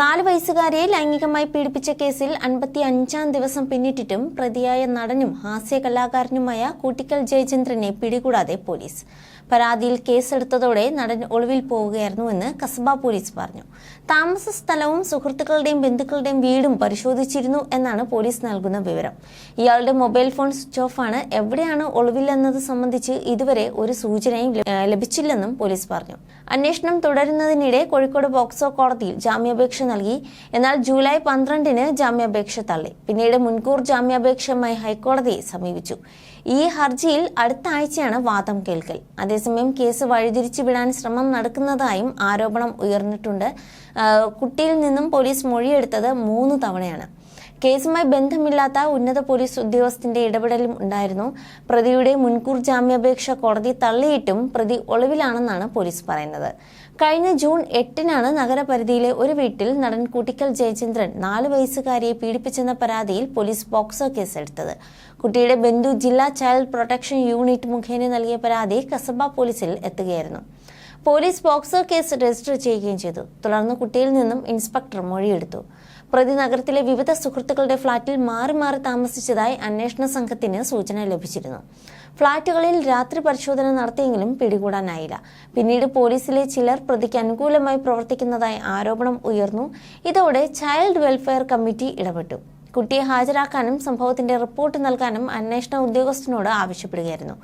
നാല് വയസ്സുകാരിയെ ലൈംഗികമായി പീഡിപ്പിച്ച കേസിൽ അൻപത്തി അഞ്ചാം ദിവസം പിന്നിട്ടിട്ടും പ്രതിയായ നടനും ഹാസ്യ കലാകാരനുമായ കൂട്ടിക്കൽ ജയചന്ദ്രനെ പിടികൂടാതെ പോലീസ്. പരാതിയിൽ കേസെടുത്തതോടെ നടൻ ഒളിവിൽ പോവുകയായിരുന്നുവെന്ന് കസബ പോലീസ് പറഞ്ഞു. താമസ സ്ഥലവും സുഹൃത്തുക്കളുടെയും ബന്ധുക്കളുടെയും വീടും പരിശോധിച്ചിരുന്നു എന്നാണ് പോലീസ് നൽകുന്ന വിവരം. ഇയാളുടെ മൊബൈൽ ഫോൺ സ്വിച്ച് ഓഫ് ആണ്. എവിടെയാണ് ഒളിവിലെന്നത് സംബന്ധിച്ച് ഇതുവരെ ഒരു സൂചനയും ലഭിച്ചില്ലെന്നും പോലീസ് പറഞ്ഞു. അന്വേഷണം തുടരുന്നതിനിടെ കോഴിക്കോട് ബോക്സോ കോടതിയിൽ ജാമ്യാപേക്ഷ നൽകി. എന്നാൽ ജൂലൈ പന്ത്രണ്ടിന് ജാമ്യാപേക്ഷ തള്ളി. പിന്നീട് മുൻകൂർ ജാമ്യാപേക്ഷയുമായി ഹൈക്കോടതിയെ സമീപിച്ചു. ഈ ഹർജിയിൽ അടുത്ത ആഴ്ചയാണ് വാദം കേൾക്കൽ. അതേസമയം കേസ് വഴിതിരിച്ചു വിടാൻ ശ്രമം നടക്കുന്നതായും ആരോപണം ഉയർന്നിട്ടുണ്ട്. കുട്ടിയിൽ നിന്നും പോലീസ് മൊഴിയെടുത്തത് മൂന്ന് തവണയാണ്. കേസുമായി ബന്ധമില്ലാത്ത ഉന്നത പോലീസ് ഉദ്യോഗസ്ഥന്റെ ഇടപെടലും ഉണ്ടായിരുന്നു. പ്രതിയുടെ മുൻകൂർ ജാമ്യാപേക്ഷ കോടതി തള്ളിയിട്ടും പ്രതി ഒളിവിലാണെന്നാണ് പോലീസ് പറയുന്നത്. കഴിഞ്ഞ ജൂൺ എട്ടിനാണ് നഗരപരിധിയിലെ ഒരു വീട്ടിൽ നടൻ കുട്ടിക്കൽ ജയചന്ദ്രൻ നാല് വയസ്സുകാരിയെ പീഡിപ്പിച്ചെന്ന പരാതിയിൽ പോലീസ് പോക്സോ കേസെടുത്തത്. കുട്ടിയുടെ ബന്ധു ജില്ലാ ചൈൽഡ് പ്രൊട്ടക്ഷൻ യൂണിറ്റ് മുഖേന നൽകിയ പരാതി കസബ പോലീസിൽ എത്തുകയായിരുന്നു. പോലീസ് പോക്സോ കേസ് രജിസ്റ്റർ ചെയ്യുകയും ചെയ്തു. തുടർന്ന് കുട്ടിയിൽ നിന്നും ഇൻസ്പെക്ടർ മൊഴിയെടുത്തു. പ്രതി നഗരത്തിലെ വിവിധ സുഹൃത്തുക്കളുടെ ഫ്ളാറ്റിൽ മാറി മാറി താമസിച്ചതായി അന്വേഷണ സംഘത്തിന് സൂചന ലഭിച്ചിരുന്നു. ഫ്ളാറ്റുകളിൽ രാത്രി പരിശോധന നടത്തിയെങ്കിലും പിടികൂടാനായില്ല. പിന്നീട് പോലീസിലെ ചിലർ പ്രതിക്ക് അനുകൂലമായി പ്രവർത്തിക്കുന്നതായി ആരോപണം ഉയർന്നു. ഇതോടെ ചൈൽഡ് വെൽഫെയർ കമ്മിറ്റി ഇടപെട്ടു. കുട്ടിയെ ഹാജരാക്കാനും സംഭവത്തിന്റെ റിപ്പോർട്ട് നൽകാനും അന്വേഷണ ഉദ്യോഗസ്ഥനോട് ആവശ്യപ്പെടുകയായിരുന്നു.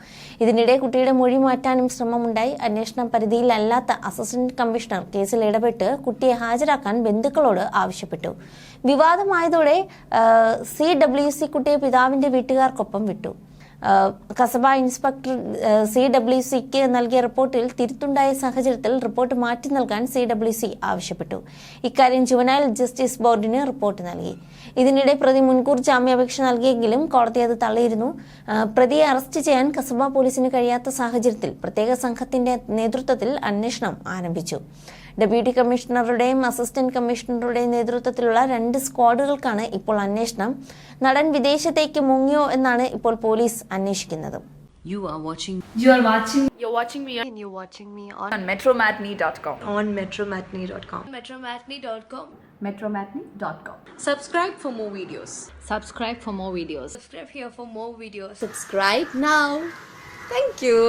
ഇതിനിടെ കുട്ടിയുടെ മൊഴി മാറ്റാനും ശ്രമമുണ്ടായി. അന്വേഷണ പരിധിയിലല്ലാത്ത അസിസ്റ്റന്റ് കമ്മീഷണർ കേസിൽ ഇടപെട്ട് കുട്ടിയെ ഹാജരാക്കാൻ ബന്ധുക്കളോട് ആവശ്യപ്പെട്ടു. വിവാദമായതോടെ സി ഡബ്ല്യു സി കുട്ടിയെ പിതാവിന്റെ വീട്ടുകാർക്കൊപ്പം വിട്ടു. കസബ ഇൻസ്പെക്ടർ സി ഡബ്ല്യു സിക്ക് നൽകിയ റിപ്പോർട്ടിൽ തിരുത്തുണ്ടായ സാഹചര്യത്തിൽ റിപ്പോർട്ട് മാറ്റി നൽകാൻ സി ഡബ്ല്യു സി ആവശ്യപ്പെട്ടു. ഇക്കാര്യം ജുവനൈൽ ജസ്റ്റിസ് ബോർഡിന് റിപ്പോർട്ട് നൽകി. ഇതിനിടെ പ്രതി മുൻകൂർ ജാമ്യാപേക്ഷ നൽകിയെങ്കിലും കോടതി അത് തള്ളിയിരുന്നു. പ്രതിയെ അറസ്റ്റ് ചെയ്യാൻ കസബ പോലീസിന് കഴിയാത്ത സാഹചര്യത്തിൽ പ്രത്യേക സംഘത്തിന്റെ നേതൃത്വത്തിൽ അന്വേഷണം ആരംഭിച്ചു. ഡെപ്യൂട്ടി കമ്മീഷണറുടെയും അസിസ്റ്റന്റ് കമ്മീഷണറുടെയും നേതൃത്വത്തിലുള്ള രണ്ട് സ്ക്വാഡുകൾക്കാണ് ഇപ്പോൾ അന്വേഷണം നടൻ വിദേശത്തേക്ക് മുങ്ങിയോ എന്നാണ് ഇപ്പോൾ പോലീസ് അന്വേഷിക്കുന്നത് You are watching You are watching You're watching me and you're watching me on, on metromatney.com. on metromatney.com. Metromatney.com. metromatney.com. Subscribe for more videos. subscribe for more videos. Subscribe here for more videos. Subscribe now. Thank you.